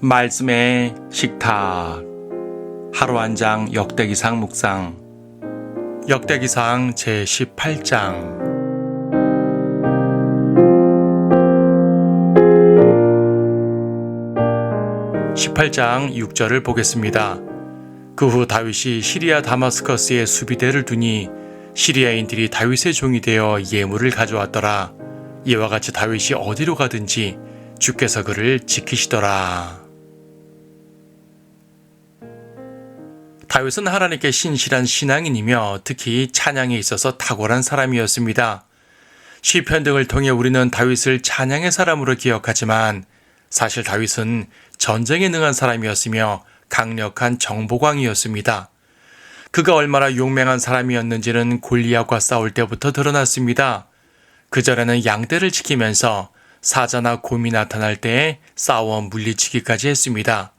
말씀의 식탁 하루 한 장 역대기상 묵상 역대기상 제18장 18장 6절을 보겠습니다. 그 후 다윗이 시리아 다마스커스에 수비대를 두니 시리아인들이 다윗의 종이 되어 예물을 가져왔더라. 이와 같이 다윗이 어디로 가든지 주께서 그를 지키시더라. 다윗은 하나님께 신실한 신앙인이며 특히 찬양에 있어서 탁월한 사람이었습니다. 시편 등을 통해 우리는 다윗을 찬양의 사람으로 기억하지만 사실 다윗은 전쟁에 능한 사람이었으며 강력한 정보광이었습니다. 그가 얼마나 용맹한 사람이었는지는 골리앗과 싸울 때부터 드러났습니다. 그전에는 양떼를 지키면서 사자나 곰이 나타날 때 싸워 물리치기까지 했습니다.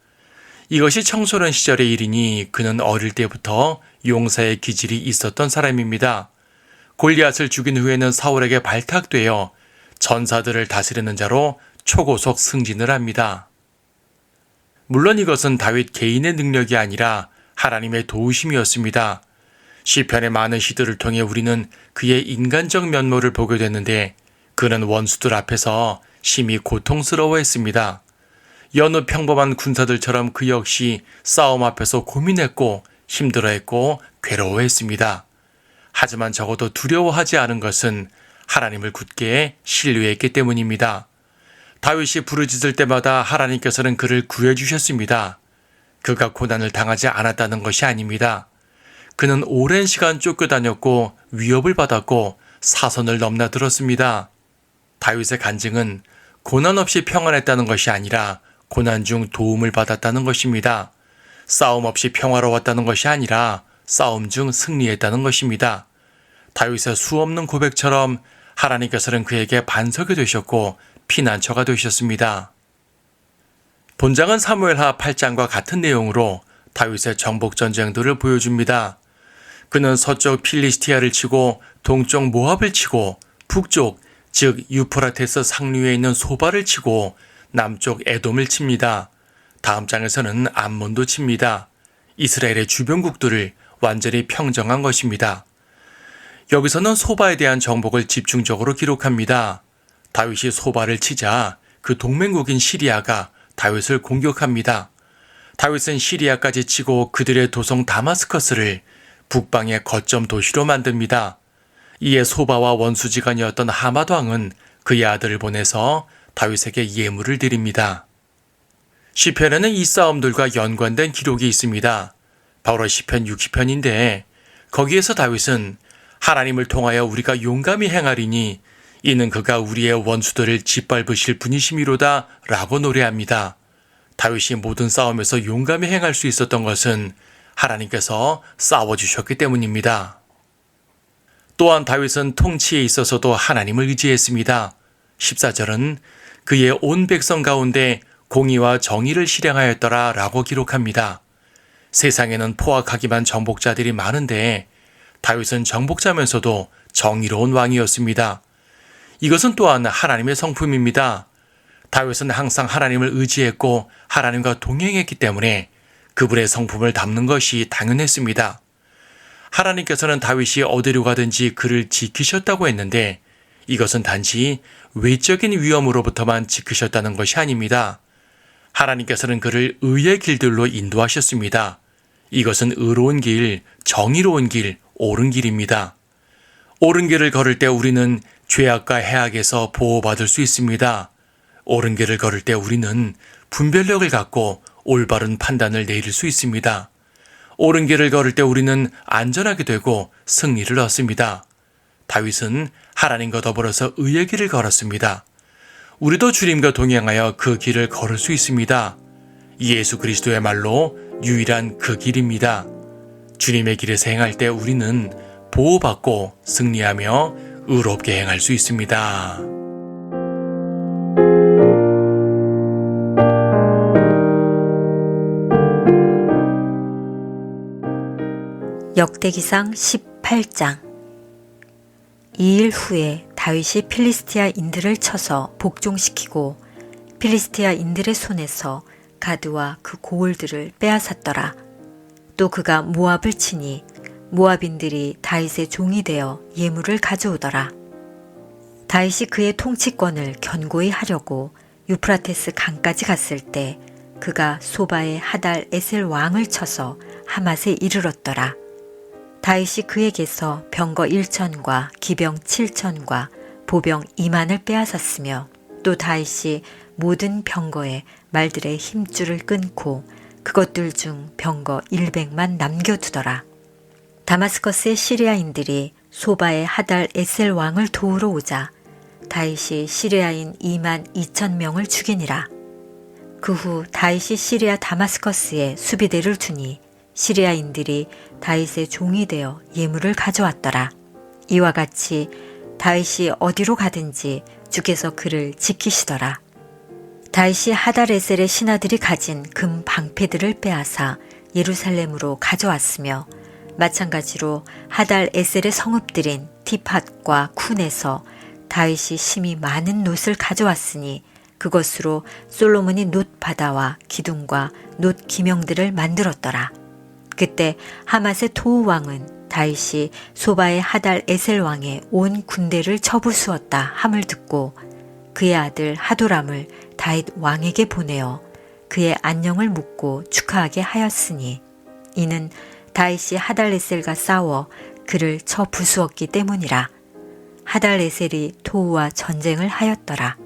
이것이 청소년 시절의 일이니 그는 어릴 때부터 용사의 기질이 있었던 사람입니다. 골리앗을 죽인 후에는 사울에게 발탁되어 전사들을 다스리는 자로 초고속 승진을 합니다. 물론 이것은 다윗 개인의 능력이 아니라 하나님의 도우심이었습니다. 시편의 많은 시들을 통해 우리는 그의 인간적 면모를 보게 됐는데 그는 원수들 앞에서 심히 고통스러워했습니다. 여느 평범한 군사들처럼 그 역시 싸움 앞에서 고민했고 힘들어했고 괴로워했습니다. 하지만 적어도 두려워하지 않은 것은 하나님을 굳게 신뢰했기 때문입니다. 다윗이 부르짖을 때마다 하나님께서는 그를 구해 주셨습니다. 그가 고난을 당하지 않았다는 것이 아닙니다. 그는 오랜 시간 쫓겨다녔고 위협을 받았고 사선을 넘나들었습니다. 다윗의 간증은 고난 없이 평안했다는 것이 아니라 고난 중 도움을 받았다는 것입니다. 싸움 없이 평화로웠다는 것이 아니라 싸움 중 승리했다는 것입니다. 다윗의 수없는 고백처럼 하나님께서는 그에게 반석이 되셨고 피난처가 되셨습니다. 본장은 사무엘하 8장과 같은 내용으로 다윗의 정복 전쟁들을 보여줍니다. 그는 서쪽 필리스티아를 치고 동쪽 모압을 치고 북쪽 즉 유프라테스 상류에 있는 소바를 치고 남쪽 에돔을 칩니다. 다음 장에서는 암몬도 칩니다. 이스라엘의 주변국들을 완전히 평정한 것입니다. 여기서는 소바에 대한 정복을 집중적으로 기록합니다. 다윗이 소바를 치자 그 동맹국인 시리아가 다윗을 공격합니다. 다윗은 시리아까지 치고 그들의 도성 다마스커스를 북방의 거점 도시로 만듭니다. 이에 소바와 원수지간이었던 하마드 왕은 그의 아들을 보내서 다윗에게 예물을 드립니다. 시편에는 이 싸움들과 연관된 기록이 있습니다. 바로 시편 60편인데 거기에서 다윗은 하나님을 통하여 우리가 용감히 행하리니 이는 그가 우리의 원수들을 짓밟으실 분이심이로다 라고 노래합니다. 다윗이 모든 싸움에서 용감히 행할 수 있었던 것은 하나님께서 싸워주셨기 때문입니다. 또한 다윗은 통치에 있어서도 하나님을 의지했습니다. 14절은 그의 온 백성 가운데 공의와 정의를 실행하였더라 라고 기록합니다. 세상에는 포악하기만 정복자들이 많은데 다윗은 정복자면서도 정의로운 왕이었습니다. 이것은 또한 하나님의 성품입니다. 다윗은 항상 하나님을 의지했고 하나님과 동행했기 때문에 그분의 성품을 담는 것이 당연했습니다. 하나님께서는 다윗이 어디로 가든지 그를 지키셨다고 했는데 이것은 단지 외적인 위험으로부터만 지키셨다는 것이 아닙니다. 하나님께서는 그를 의의 길들로 인도하셨습니다. 이것은 의로운 길, 정의로운 길, 옳은 길입니다. 옳은 길을 걸을 때 우리는 죄악과 해악에서 보호받을 수 있습니다. 옳은 길을 걸을 때 우리는 분별력을 갖고 올바른 판단을 내릴 수 있습니다. 옳은 길을 걸을 때 우리는 안전하게 되고 승리를 얻습니다. 다윗은 하나님과 더불어서 의의 길을 걸었습니다. 우리도 주님과 동행하여 그 길을 걸을 수 있습니다. 예수 그리스도의 말로 유일한 그 길입니다. 주님의 길에서 행할 때 우리는 보호받고 승리하며 의롭게 행할 수 있습니다. 역대기상 18장 이일 후에 다윗이 필리스티아 인들을 쳐서 복종시키고 필리스티아 인들의 손에서 아스가드와 그 고을들을 빼앗았더라. 또 그가 모압을 치니 모압인들이 다윗의 종이 되어 예물을 가져오더라. 다윗이 그의 통치권을 견고히 하려고 유프라테스 강까지 갔을 때 그가 소바의 하달 에셀 왕을 쳐서 하맛에 이르렀더라. 다윗이 그에게서 병거 1천과 기병 7천과 보병 2만을 빼앗았으며 또 다윗이 모든 병거에 말들의 힘줄을 끊고 그것들 중 병거 100만 남겨두더라. 다마스커스의 시리아인들이 소바의 하달 에셀 왕을 도우러 오자 다윗이 시리아인 2만 2천 명을 죽이니라. 그 후 다윗이 시리아 다마스커스에 수비대를 두니 시리아인들이 다윗의 종이 되어 예물을 가져왔더라. 이와 같이 다윗이 어디로 가든지 주께서 그를 지키시더라. 다윗이 하달에셀의 신하들이 가진 금 방패들을 빼앗아 예루살렘으로 가져왔으며 마찬가지로 하달 에셀의 성읍들인 티팟과 쿤에서 다윗이 심히 많은 놋을 가져왔으니 그것으로 솔로몬이 놋 바다와 기둥과 놋 기명들을 만들었더라. 그때 하맛의 토우 왕은 다윗이 소바의 하달 에셀 왕의 온 군대를 쳐부수었다 함을 듣고 그의 아들 하도람을 다윗 왕에게 보내어 그의 안녕을 묻고 축하하게 하였으니 이는 다윗이 하달 에셀과 싸워 그를 쳐 부수었기 때문이라. 하달 에셀이 토우와 전쟁을 하였더라.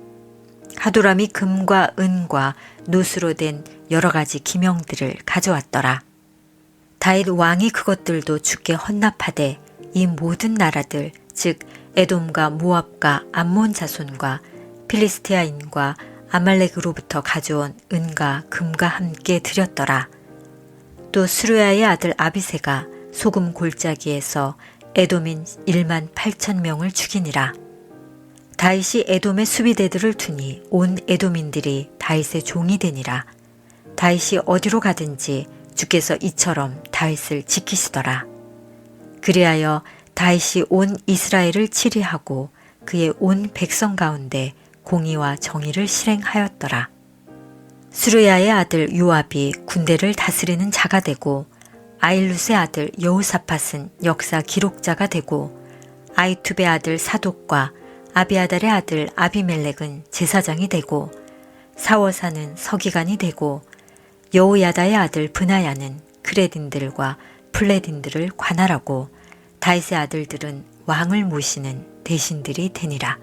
하도람이 금과 은과 노수로 된 여러 가지 기명들을 가져왔더라 다윗 왕이 그것들도 주께 헌납하되 이 모든 나라들 즉 에돔과 모압과 암몬 자손과 필리스티아인과 아말렉으로부터 가져온 은과 금과 함께 드렸더라. 또 수르야의 아들 아비세가 소금 골짜기에서 에돔인 1만 8천 명을 죽이니라. 다윗이 에돔의 수비대들을 두니 온 에돔인들이 다윗의 종이 되니라. 다윗이 어디로 가든지 주께서 이처럼 다윗을 지키시더라. 그리하여 다윗이 온 이스라엘을 치리하고 그의 온 백성 가운데 공의와 정의를 실행하였더라. 수르야의 아들 요압이 군대를 다스리는 자가 되고 아일루스의 아들 여우사팟은 역사 기록자가 되고 아이투베 아들 사독과 아비아달의 아들 아비멜렉은 제사장이 되고 사워사는 서기관이 되고 여우야다의 아들 브나야는 크레딘들과 플레딘들을 관할하고 다윗의 아들들은 왕을 모시는 대신들이 되니라.